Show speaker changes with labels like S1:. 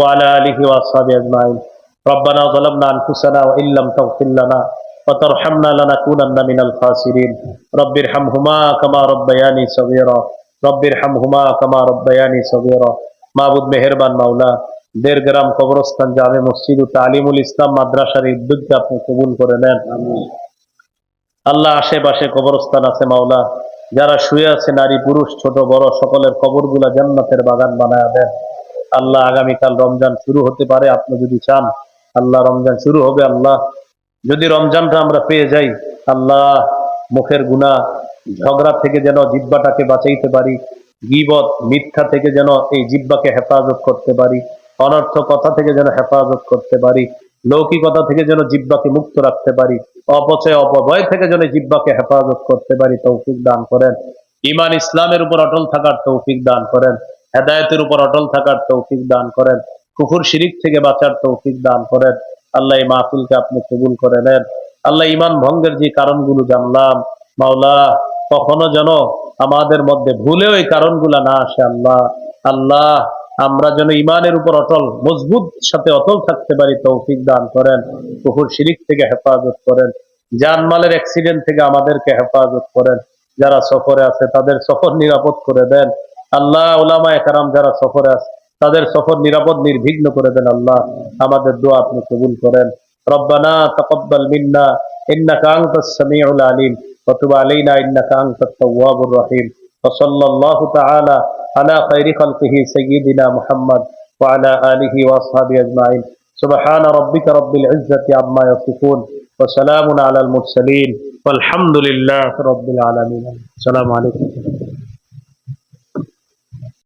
S1: وعلى آله وأصحابه أجمعين ربنا ظلمنا أنفسنا وإن لم تغفر لنا وترحمنا لنكونن من الخاسرين رب ارحمهما كما ربياني صغيرا رب ارحمهما كما ربياني صغيرا মাহবুদ মেহেরবান মাওলা দেড়গ্রাম কবরস্থান জামে মসজিদ ও তালিমুল ইসলাম মাদ্রাসার এই উদ্যোগকে আপনি কবুল করে নেন আল্লাহ আশেপাশে কবরস্থান আছে মাওলা যারা শুয়ে আছে নারী পুরুষ ছোট বড় সকলের কবরগুলা জান্নাতের বাগান বানায় দেন আল্লাহ আগামীকাল রমজান শুরু হতে পারে, আপনি যদি চান, আল্লাহ রমজান শুরু হবে, আল্লাহ যদি রমজানটা আমরা পেয়ে যাই, আল্লাহ মুখের গুণা ঝগড়া থেকে যেন জিব্বাটাকে বাঁচাইতে পারি, গিবত, মিথ্যা থেকে যেন এই জিব্বাকে হেফাজত করতে পারি অনর্থ কথা থেকে যেন হেফাজত করতে পারি, লৌকিকতা থেকে যেন জিব্বাকে মুক্ত রাখতে পারি, অপচয় অপভয় থেকে যেন জিব্বাকে হেফাজত করতে পারি, তৌফিক দান করেন। ইমান ইসলামের উপর অটল থাকার তৌফিক দান করেন। হেদায়তের উপর অটল থাকার তৌফিক দান করেন কুকুর শিরিক থেকে বাঁচার তৌফিক দান করেন। আল্লাহ এই মাহফিলকে আপনি কবুল করে নেন। আল্লাহ ইমান ভঙ্গের যে কারণগুলো জানলাম, মাওলা, কখনো যেন আমাদের মধ্যে ভুলেও এই কারণগুলা না আসে, আল্লাহ। আল্লাহ, আমরা যেন ইমানের উপর অটল, মজবুত সাথে অটল থাকতে পারি, তৌফিক দান করেন। কুকুর শিরিক থেকে হেফাজত করেন। জানমালের অ্যাক্সিডেন্ট থেকে আমাদেরকে হেফাজত করেন। যারা সফরে আছে, তাদের সফর নিরাপদ করে দেন। আল্লাহ ওলামা একরাম যারা সফরে আছে তাদের সফর নিরাপদ নির্বিঘ্ন করে দেন আল্লাহ আমাদের দোয়া আপনি কবুল করেন ربنا تقبل منا انك انت السميع العليم وتب علينا انك انت التواب الرحيم وصلى الله تعالى على خير خلقه سيدنا محمد وعلى اله واصحابه اجمعين سبحان ربك رب العزه عما يصفون وسلام على المرسلين والحمد لله رب العالمين السلام عليكم